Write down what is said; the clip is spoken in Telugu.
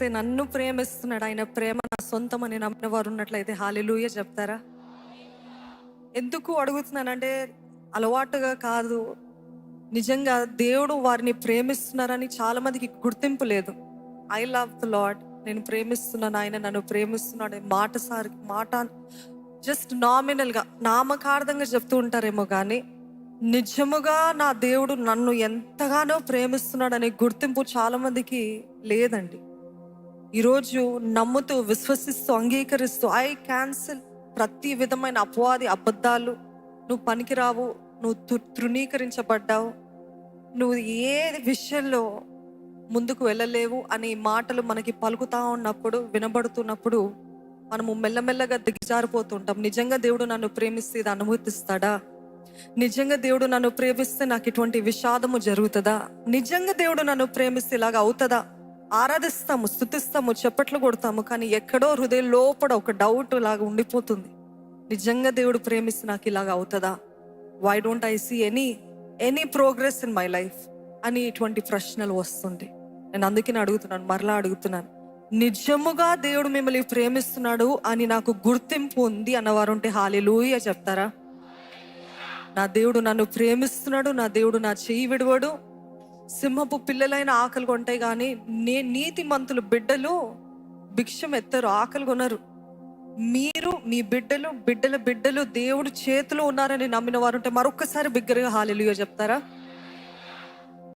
నమ్ముతున్నారండి ఏసే నన్ను ప్రేమిస్తున్నాడు. ఆయన ప్రేమ నా సొంతమని నమ్మిన వారు ఉన్నట్లయితే హాలిలూయ చెప్తారా? ఎందుకు అడుగుతున్నానంటే అలవాటుగా కాదు. నిజంగా దేవుడు వారిని ప్రేమిస్తున్నారని చాలా మందికి గుర్తింపు లేదు. ఐ లవ్ ద లాడ్ నేను ప్రేమిస్తున్నాను. ఆయన నన్ను ప్రేమిస్తున్నాడు. మాట సారి మాట జస్ట్ నామినల్గా నామకార్థంగా చెప్తూ ఉంటారేమో కానీ నిజముగా నా దేవుడు నన్ను ఎంతగానో ప్రేమిస్తున్నాడనే గుర్తింపు చాలామందికి లేదండి. ఈరోజు నమ్ముతూ విశ్వసిస్తూ అంగీకరిస్తూ ఐ క్యాన్సిల్ ప్రతి విధమైన అపవాది అబద్ధాలు. నువ్వు పనికిరావు నువ్వు తృణీకరించబడ్డావు. నువ్వు ఏ విషయంలో ముందుకు వెళ్ళలేవు అనే మాటలు మనకి పలుకుతా ఉన్నప్పుడు వినబడుతున్నప్పుడు మనము మెల్లమెల్లగా దిగజారిపోతుంటాం. నిజంగా దేవుడు నన్ను ప్రేమిస్తే ఇది అనుమతిస్తాడా? నిజంగా దేవుడు నన్ను ప్రేమిస్తే నాకు ఇటువంటి విషాదము జరుగుతుందా? నిజంగా దేవుడు నన్ను ప్రేమిస్తే ఇలాగ అవుతుందా? ఆరాధిస్తాము స్థుతిస్తాము చప్పట్లు కొడతాము కానీ ఎక్కడో హృదయ లోపల ఒక డౌట్ లాగా ఉండిపోతుంది. నిజంగా దేవుడు ప్రేమిస్తే నాకు ఇలాగ అవుతుందా? Why don't I see any any progress in my life అని ఇటువంటి ప్రశ్నలు వస్తుంటాయి. నేను అందుకని అడుగుతున్నాను మరలా అడుగుతున్నాను. నిజముగా దేవుడు మిమ్మల్ని ప్రేమిస్తున్నాడు అని నాకు గుర్తింపు ఉంది అన్నవారు ఉంటే హాలిలూయ చెప్తారా? నా దేవుడు నన్ను ప్రేమిస్తున్నాడు నా దేవుడు నా చెయ్యి విడవడు సింహపు పిల్లలైన ఆకలి కొంటాయి కానీ నే నీతి మంతులు బిడ్డలు భిక్షం ఎత్తరు ఆకలి కొనరు. మీరు మీ బిడ్డలు బిడ్డల బిడ్డలు దేవుడు చేతిలో ఉన్నారని నమ్మిన వారు ఉంటే మరొక్కసారి బిగ్గరగా హాలిలుగా చెప్తారా?